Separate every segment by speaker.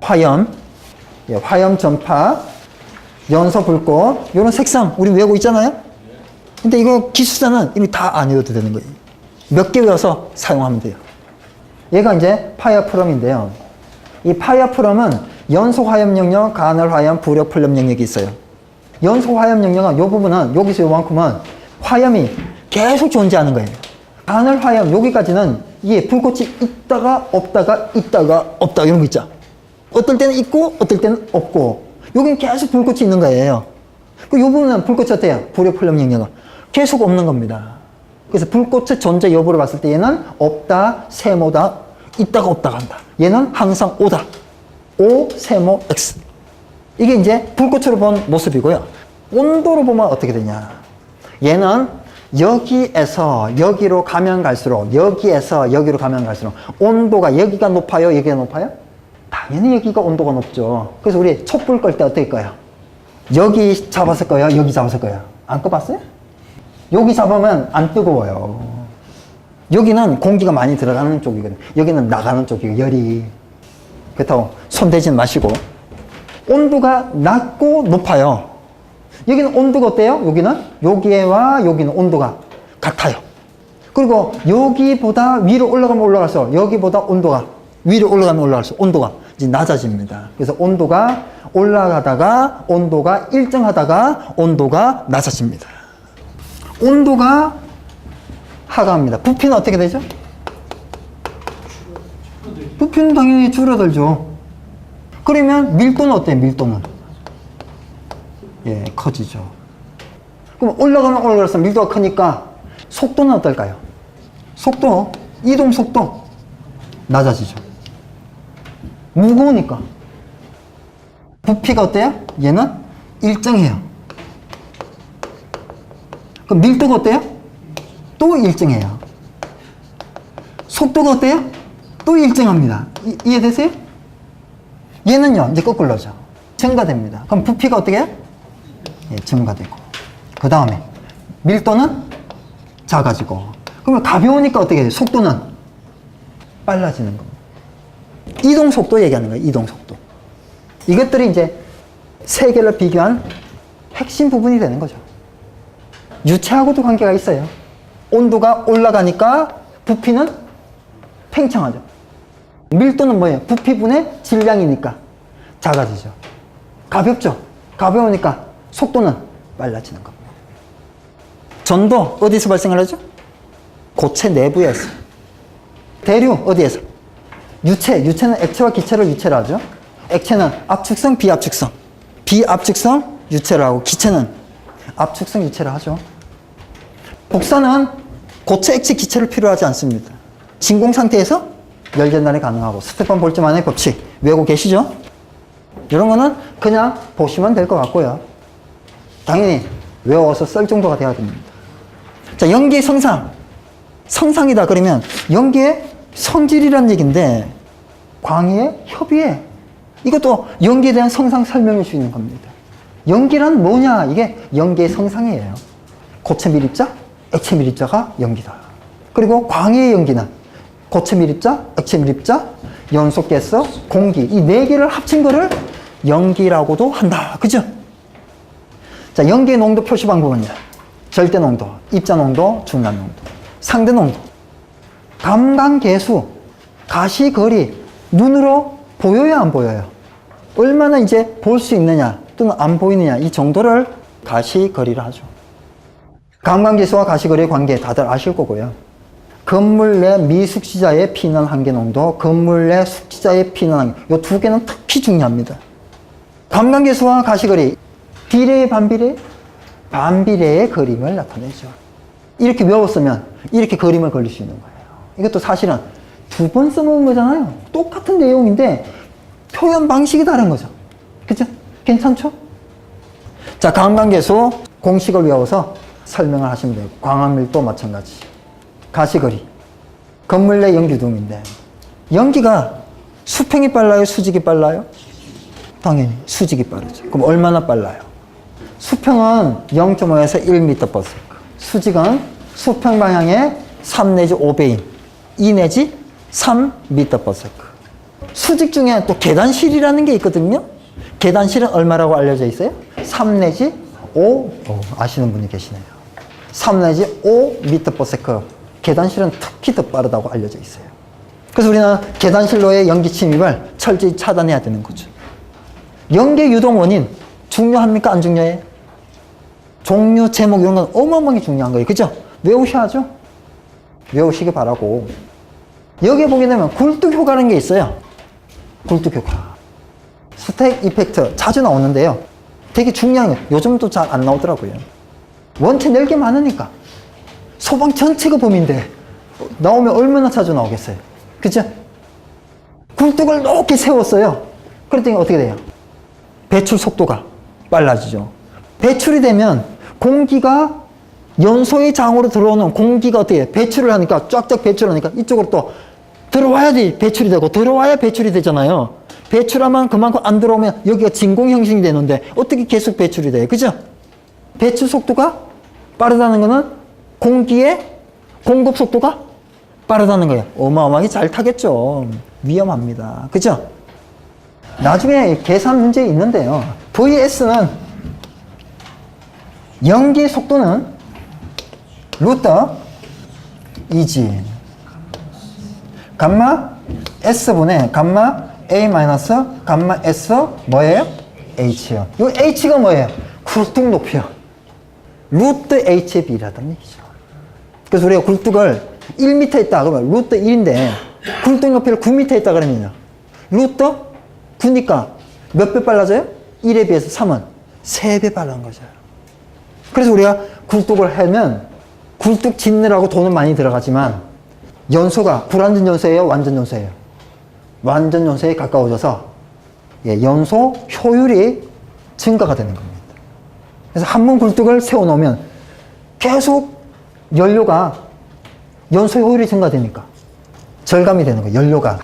Speaker 1: 화염, 예, 화염 전파, 연소 불꽃, 이런 색상 우리 외우고 있잖아요? 근데 이거 기술사는 이미 다 안 외워도 되는 거예요. 몇 개 외워서 사용하면 돼요. 얘가 이제 파이어프럼인데요. 이 파이어프럼은 연소 화염 영역, 간헐 화염, 부력 풀염 영역이 있어요. 연소 화염 영역은 이 부분은 여기서 요만큼은 화염이 계속 존재하는 거예요. 간헐 화염 여기까지는 이게 불꽃이 있다가 없다가 있다가 없다 이런 거 있죠. 어떨 때는 있고 어떨 때는 없고 여기는 계속 불꽃이 있는 거예요. 그요 부분은 불꽃이 어때요? 풀염 영역은 계속 없는 겁니다. 그래서 불꽃의 존재 여부를 봤을 때 얘는 없다, 세모다, 있다가 없다가 한다. 얘는 항상 오다. O, 세모, X. 이게 이제 불꽃으로 본 모습이고요. 온도로 보면 어떻게 되냐. 얘는 여기에서 여기로 가면 갈수록 여기에서 여기로 가면 갈수록 온도가 여기가 높아요? 여기가 높아요? 당연히 여기가 온도가 높죠. 그래서 우리 촛불 끌 때 어떨 거예요? 여기 잡았을 거예요? 여기 잡았을 거예요? 안 꺼봤어요? 여기 잡으면 안 뜨거워요. 여기는 공기가 많이 들어가는 쪽이거든요. 여기는 나가는 쪽이고 열이. 그렇다고 손 대진 마시고. 온도가 낮고 높아요. 여기는 온도가 어때요? 여기는 여기와 여기는 온도가 같아요. 그리고 여기보다 위로 올라가면 올라갈수록 여기보다 온도가 위로 올라가면 올라갈수록 온도가 이제 낮아집니다. 그래서 온도가 올라가다가 온도가 일정하다가 온도가 낮아집니다. 온도가 하강합니다. 부피는 어떻게 되죠? 부피는 당연히 줄어들죠. 그러면 밀도는 어때요? 밀도는? 예, 커지죠. 그럼 올라가면 올라갈수록 밀도가 크니까 속도는 어떨까요? 속도, 이동 속도 낮아지죠. 무거우니까. 부피가 어때요? 얘는 일정해요. 그럼 밀도가 어때요? 또 일정해요. 속도가 어때요? 또 일정합니다. 이, 이해되세요? 얘는요, 이제 거꾸로죠. 증가됩니다. 그럼 부피가 어떻게 해요? 예, 증가되고. 그 다음에 밀도는 작아지고. 그러면 가벼우니까 어떻게 돼요? 속도는 빨라지는 겁니다. 이동 속도 얘기하는 거예요. 이동 속도. 이것들이 이제 세 개를 비교한 핵심 부분이 되는 거죠. 유체하고도 관계가 있어요. 온도가 올라가니까 부피는 팽창하죠. 밀도는 뭐예요? 부피분의 질량이니까 작아지죠. 가볍죠. 가벼우니까 속도는 빨라지는 겁니다. 전도 어디서 발생을 하죠? 고체 내부에서. 대류 어디에서? 유체. 유체는 액체와 기체를 유체로 하죠. 액체는 압축성, 비압축성. 비압축성 유체를 하고 기체는 압축성 유체를 하죠. 복사는 고체, 액체, 기체를 필요하지 않습니다. 진공 상태에서 열 전달이 가능하고 스테판 볼츠만의 법칙 외우고 계시죠? 이런 거는 그냥 보시면 될 것 같고요. 당연히 외워서 쓸 정도가 돼야 됩니다. 자, 연기의 성상. 성상이다 그러면 연기의 성질이란 얘기인데 광의의 협의에 이것도 연기에 대한 성상 설명일 수 있는 겁니다. 연기란 뭐냐? 이게 연기의 성상이에요. 고체 밀입자, 액체 밀입자가 연기다. 그리고 광의의 연기는 고체 밀입자, 액체 밀입자, 연소가스, 공기 이 네 개를 합친 거를 연기라고도 한다. 그죠? 자, 연기의 농도 표시 방법은요. 절대 농도, 입자 농도, 중간 농도, 상대 농도, 감각 계수, 가시 거리, 눈으로 보여요, 안 보여요? 얼마나 이제 볼 수 있느냐, 또는 안 보이느냐, 이 정도를 가시 거리를 하죠. 감각 계수와 가시 거리의 관계 다들 아실 거고요. 건물 내 미숙지자의 피난 한계 농도, 건물 내 숙지자의 피난 한계, 이 두 개는 특히 중요합니다. 감각 계수와 가시 거리, 비례, 반비례? 반비례의 그림을 나타내죠. 이렇게 외웠으면 이렇게 그림을 그릴 수 있는 거예요. 이것도 사실은 두 번 써먹은 거잖아요. 똑같은 내용인데 표현 방식이 다른 거죠. 그죠? 괜찮죠? 자, 강간계수 공식을 외워서 설명을 하시면 돼요. 광학밀도 마찬가지. 가시거리. 건물 내 연기둥인데 연기가 수평이 빨라요? 수직이 빨라요? 당연히 수직이 빠르죠. 그럼 얼마나 빨라요? 수평은 0.5에서 1m/s. 수직은 수평 방향의 3 내지 5배인 2 내지 3m/s. 수직 중에 또 계단실이라는 게 있거든요. 계단실은 얼마라고 알려져 있어요? 3 내지 5. 어, 아시는 분이 계시네요. 3 내지 5 미터 per 세컨. 계단실은 특히 더 빠르다고 알려져 있어요. 그래서 우리는 계단실로의 연기 침입을 철저히 차단해야 되는 거죠. 연계 유동 원인 중요합니까? 안 중요해요? 종류, 제목 이런 건 어마어마하게 중요한 거예요. 그죠? 외우셔야죠? 외우시기 바라고. 여기에 보게 되면 굴뚝 효과라는 게 있어요. 굴뚝 효과. 스택 이펙트 자주 나오는데요. 되게 중요한 거 요즘도 잘 안 나오더라고요. 원체 낼게 많으니까. 소방 전체가 범인데 나오면 얼마나 자주 나오겠어요. 그죠? 굴뚝을 높게 세웠어요. 그랬더니 어떻게 돼요? 배출 속도가 빨라지죠. 배출이 되면 공기가 연소의 장으로 들어오는 공기가 어떻게 해? 배출을 하니까 쫙쫙 배출하니까 이쪽으로 또 들어와야지 배출이 되고 들어와야 배출이 되잖아요. 배출하면 그만큼 안 들어오면 여기가 진공 형성이 되는데 어떻게 계속 배출이 돼요? 그죠? 배출 속도가 빠르다는 거는 공기의 공급 속도가 빠르다는 거예요. 어마어마하게 잘 타겠죠. 위험합니다. 그죠? 나중에 계산 문제 있는데요. VS는 연기 속도는 루트 이지 감마 S분의 감마 A 감마 S 뭐예요? H요. 이 H가 뭐예요? 굴뚝 높이요. 루트 H의 비라는 얘기죠. 그래서 우리가 굴뚝을 1m 있다 그러면 루트 1인데 굴뚝 높이를 9m 있다 그러면요. 루트 9니까 몇 배 빨라져요? 1에 비해서 3은 3배 빠른 거죠. 그래서 우리가 굴뚝을 하면 굴뚝 짓느라고 돈은 많이 들어가지만 연소가 불완전 연소예요? 완전 연소예요? 완전 연소에 가까워져서 예, 연소 효율이 증가가 되는 겁니다. 그래서 한 번 굴뚝을 세워놓으면 계속 연료가 연소 효율이 증가되니까 절감이 되는 거예요. 연료가.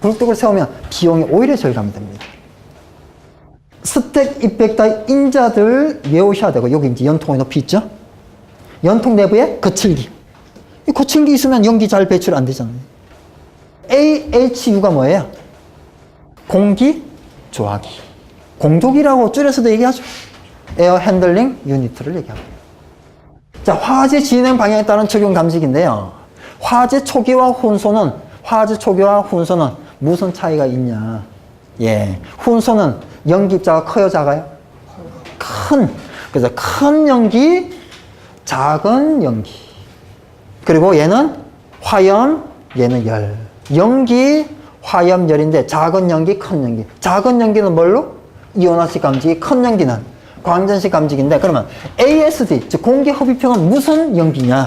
Speaker 1: 굴뚝을 세우면 비용이 오히려 절감이 됩니다. 스택 이펙터 인자들 외우셔야 되고 여기 이제 연통의 높이 있죠? 연통 내부에 거칠기. 이 거칠기 있으면 연기 잘 배출 안 되잖아요. AHU가 뭐예요? 공기 조화기. 공조기라고 줄여서도 얘기하죠. 에어 핸들링 유니트를 얘기합니다. 자, 화재 진행 방향에 따른 적용 감식인데요. 화재 초기와 훈소는 화재 초기와 훈소는 무슨 차이가 있냐? 예, 훈소는 연기입자가 커요, 작아요? 큰. 그래서 큰 연기, 작은 연기. 그리고 얘는 화염, 얘는 열. 연기, 화염, 열인데 작은 연기, 큰 연기. 작은 연기는 뭘로? 이온화식 감지기, 큰 연기는 광전식 감지기인데 그러면 ASD, 즉 공기 흡입형은 무슨 연기냐?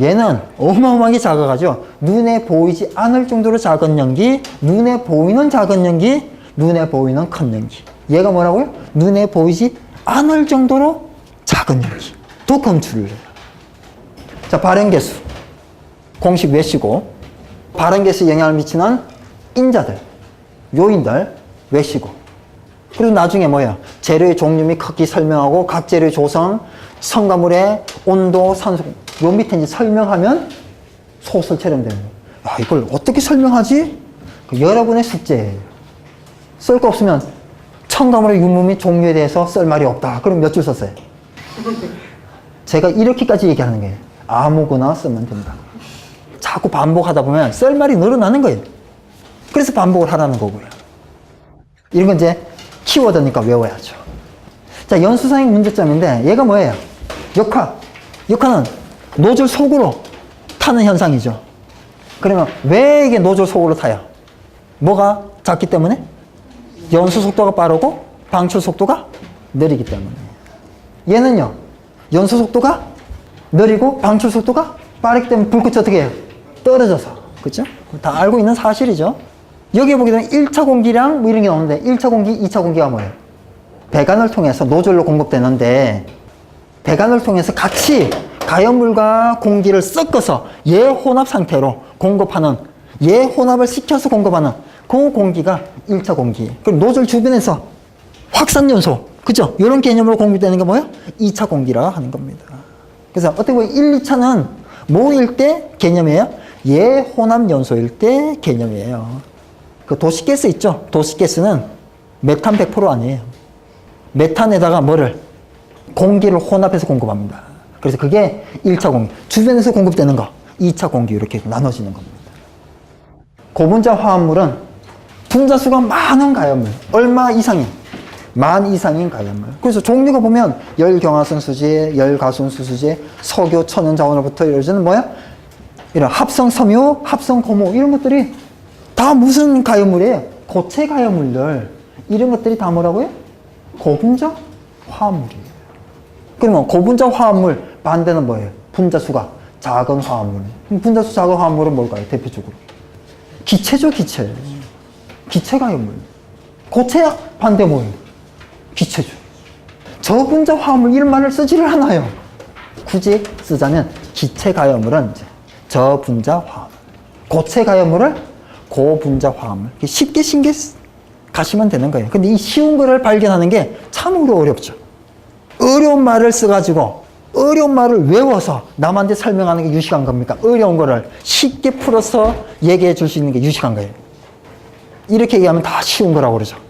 Speaker 1: 얘는 어마어마하게 작아가지고 눈에 보이지 않을 정도로 작은 연기, 눈에 보이는 작은 연기, 눈에 보이는 큰 연기. 얘가 뭐라고요? 눈에 보이지 않을 정도로 작은 연기. 또 검출을 해요. 자, 발행개수. 공식 외시고, 발행개수 영향을 미치는 인자들, 요인들 외시고. 그리고 나중에 뭐야? 재료의 종류 및 크기 설명하고 각 재료의 조성, 첨가물의 온도, 산소, 요 밑에 이제 설명하면 소설 촬영되는 거예요. 아, 이걸 어떻게 설명하지? 그 여러분의 숙제예요. 쓸 거 없으면 첨가물의 유무 및 종류에 대해서 쓸 말이 없다. 그럼 몇 줄 썼어요? 제가 이렇게까지 얘기하는 거예요. 아무거나 쓰면 된다. 자꾸 반복하다 보면 쓸 말이 늘어나는 거예요. 그래서 반복을 하라는 거고요. 이런 건 이제 키워드니까 외워야죠. 자, 연수상의 문제점인데 얘가 뭐예요? 역화. 역화는 노즐 속으로 타는 현상이죠. 그러면 왜 이게 노즐 속으로 타요? 뭐가 작기 때문에? 연수 속도가 빠르고 방출 속도가 느리기 때문에. 얘는요, 연수 속도가 느리고 방출 속도가 빠르기 때문에 불꽃이 어떻게 해요? 떨어져서. 그죠? 다 알고 있는 사실이죠. 여기에 되면 1차 공기량 뭐 이런 게 나오는데 1차 공기, 2차 공기가 뭐예요? 배관을 통해서 노즐로 공급되는데 배관을 통해서 같이 가연물과 공기를 섞어서 예혼합 상태로 공급하는 예혼합을 시켜서 공급하는 그 공기가 1차 공기. 그럼 노즐 주변에서 확산 연소. 그죠? 이런 개념으로 공급되는 게 뭐예요? 2차 공기라 하는 겁니다. 그래서 어떻게 보면 1, 2차는 뭐일 때 개념이에요? 예혼합 연소일 때 개념이에요. 그 도시가스 있죠? 도시가스는 메탄 100% 아니에요. 메탄에다가 뭐를? 공기를 혼합해서 공급합니다. 그래서 그게 1차 공기. 주변에서 공급되는 거. 2차 공기 이렇게 나눠지는 겁니다. 고분자 화합물은 분자수가 많은 가염물. 얼마 이상인? 만 이상인 가염물. 그래서 종류가 보면 열경화선 수제, 열가순 수수제, 석유, 천연 자원으로부터 이루어지는 뭐야? 이런 합성 섬유, 합성 고무 이런 것들이 다 무슨 가염물이에요? 고체 가염물들. 이런 것들이 다 뭐라고요? 고분자 화합물이에요. 그러면 고분자 화합물 반대는 뭐예요? 분자수가 작은 화합물. 분자수 작은 화합물은 뭘까요? 대표적으로. 기체죠, 기체. 기체 가염물. 고체 반대 뭐예요? 기체죠. 저 분자 화합물 이런 말을 쓰지를 않아요. 굳이 쓰자면 기체 가염물은 이제 저분자 화합물. 고체 가염물을 고분자 화합물. 쉽게 신게 가시면 되는 거예요. 근데 이 쉬운 거를 발견하는 게 참으로 어렵죠. 어려운 말을 써가지고 어려운 말을 외워서 남한테 설명하는 게 유식한 겁니까? 어려운 거를 쉽게 풀어서 얘기해 줄 수 있는 게 유식한 거예요. 이렇게 얘기하면 다 쉬운 거라고 그러죠.